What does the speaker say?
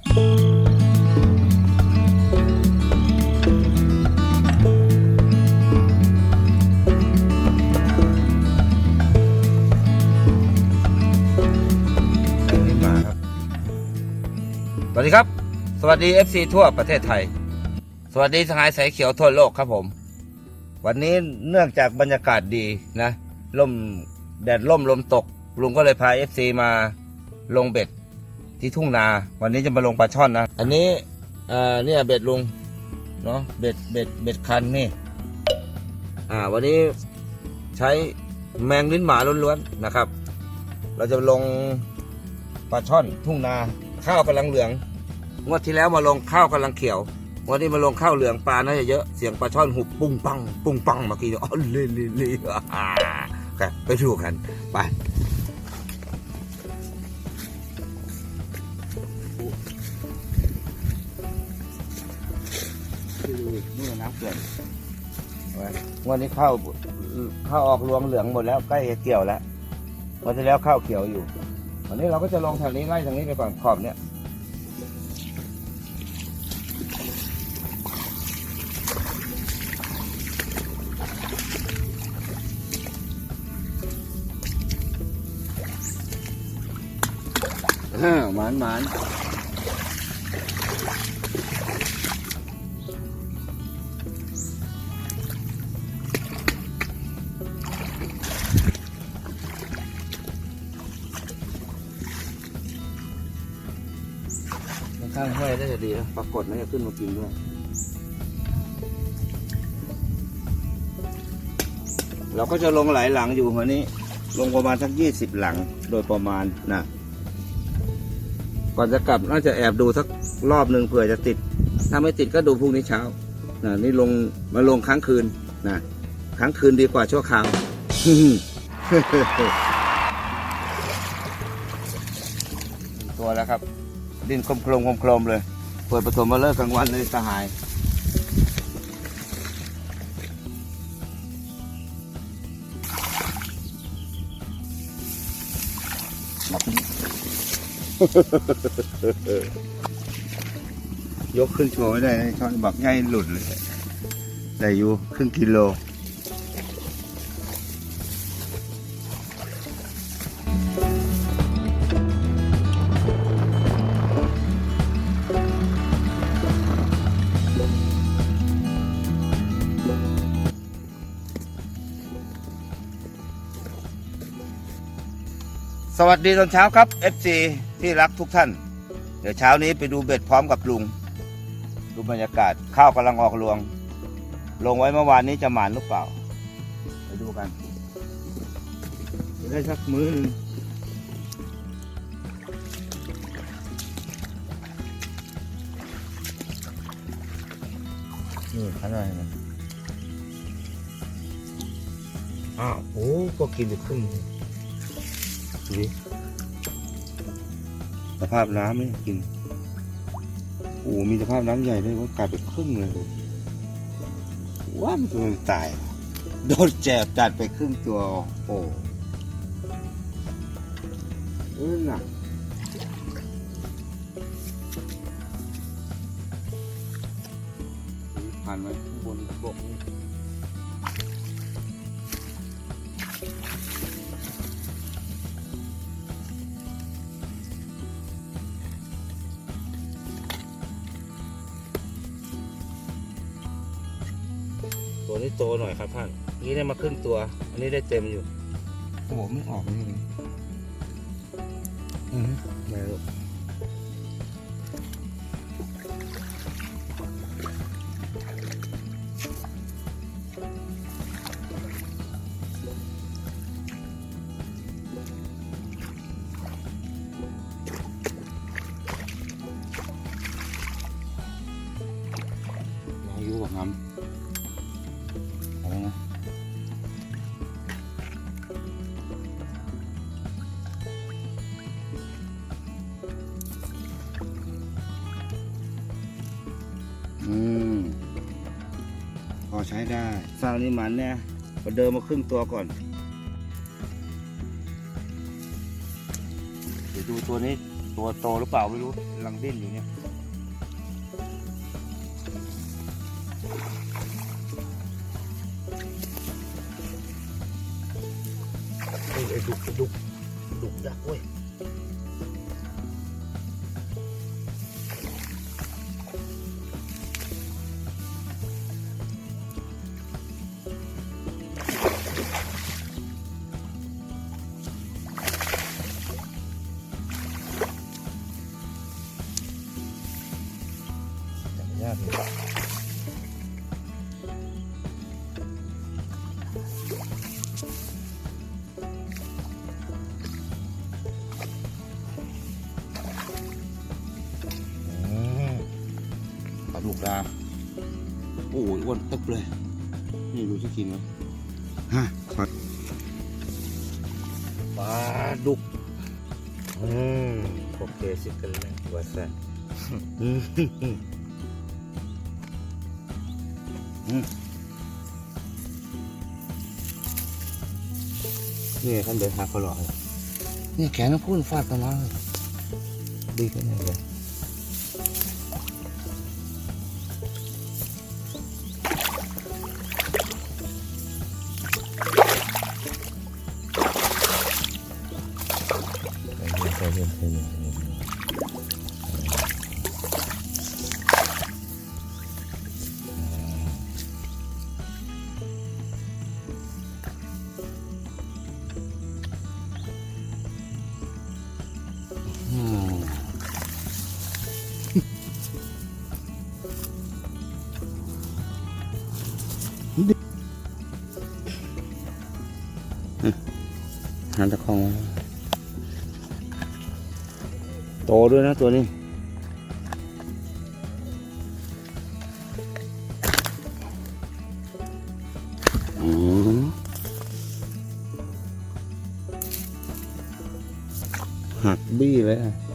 สวัสดีครับ สวัสดี FC ทั่วประเทศไทย สวัสดีสหายสายเขียวทั่วโลกครับผม วันนี้เนื่องจากบรรยากาศดีนะลมแดดล่มลมตก ลุงก็เลยพา FC มาลงเบ็ด ที่ทุ่งนา วันนี้จะมาลงปลาช่อนนะ อันนี้เอ่อเนี่ยเบ็ดลุงเนาะเบ็ดเบ็ดเบ็ดคันนี่ อ่า วันนี้ใช้แมงลิ้นหมาล้วนๆนะครับ เราจะลงปลาช่อนทุ่งนา ข้าวกำลังเหลืองงวดที่แล้วมาลงข้าวกำลังเขียววันนี้มาลงข้าวเหลืองปลาน่าจะเยอะเสียงปลาช่อนหุบปุ้งปังปุ้งปังเมื่อกี้อ๋อเล่เล่เล่อ่าไปดูกันไป นี่น้ำเกลือนวันนี้ข้าวข้าวออกรวงเหลืองหมดแล้วใกล้จะเกี่ยวแล้ววันที่แล้วข้าวเขียวอยู่ วันนี้เราก็จะลงทางนี้ไล่ทางนี้ไปก่อนขอบเนี้ยอ้าวหมานหมาน ข้างห้วยน่าจะดีนะปรากฏน่าจะขึ้นมากินด้วยเราก็จะลงหลายหลังอยู่วันนี้ ลงประมาณสักยี่สิบหลังโดยประมาณนะก่อนจะกลับน่าจะแอบดูสักรอบหนึ่งเผื่อจะติด ถ้าไม่ติดก็ดูพรุ่งนี้เช้านะนี่ลงมาลงค้างคืนนะค้างคืนดีกว่าชั่วคราวตัวแล้วครับ ดินคลมโครมครมๆเลย เปิดปฐมมาเลิกกลางวันเลยสหายยกขึ้นโชว์ไม่ได้ช้อนบักง่ายหลุดเลย ได้อยู่ครึ่งกิโล สวัสดีตอนเช้าครับ FC ที่รักทุกท่าน เดี๋ยวเช้านี้ไปดูเบ็ดพร้อมกับลุง ดูบรรยากาศข้าวกำลังออกรวง ลงไว้เมื่อวานนี้จะหมานหรือเปล่า ไปดูกันได้สักมื้อหนึงนี่ขนาดนี้อ้าวโอ้ก็กินอยู่ครึ่งหนึ่ง ดูดิสภาพน้ำไม่กินโอ้มีสภาพน้ำใหญ่ด้วยว่ากลายเป็นครึ่งเลยว่ามันตัวตาย โดนแจบจัดไปครึ่งตัวโอ้เออหนักผ่านมาข้างบนบกนี่ นี้โตหน่อยครับท่านนี่ได้มาครึ่งตัว อันนี้ได้เต็มอยู่โอ้โหไม่ออกนี่เลยอือฮึไหนลูก ใช้ได้สร้างนี่มันเนี่ยประเดิมมาครึ่งตัวก่อน เดี๋ยวดูตัวนี้ตัวโตหรือเปล่าไม่รู้กำลังดิ้นอยู่เนี่ยไอ้ไอ้ดุกไอ้ดุกดุกยักษ์เว้ย ยากเลยอืมปลาดุกดาโอ้ยอ้วนตึ๊บเลย นี่ดูที่กินไหมฮะปลาปลาดุก อืม โอเคสิกันเลยว่าแซ่อืมอืม นี่ท่านเดินหาเขาหรอกนี่แขนน้ำพุ่นฟาดตะมาดีกันเลยใจเย็นใจเย็นใจเย็นันตะคองโตด้วยนะตัวนี้หักบี้เลยอะ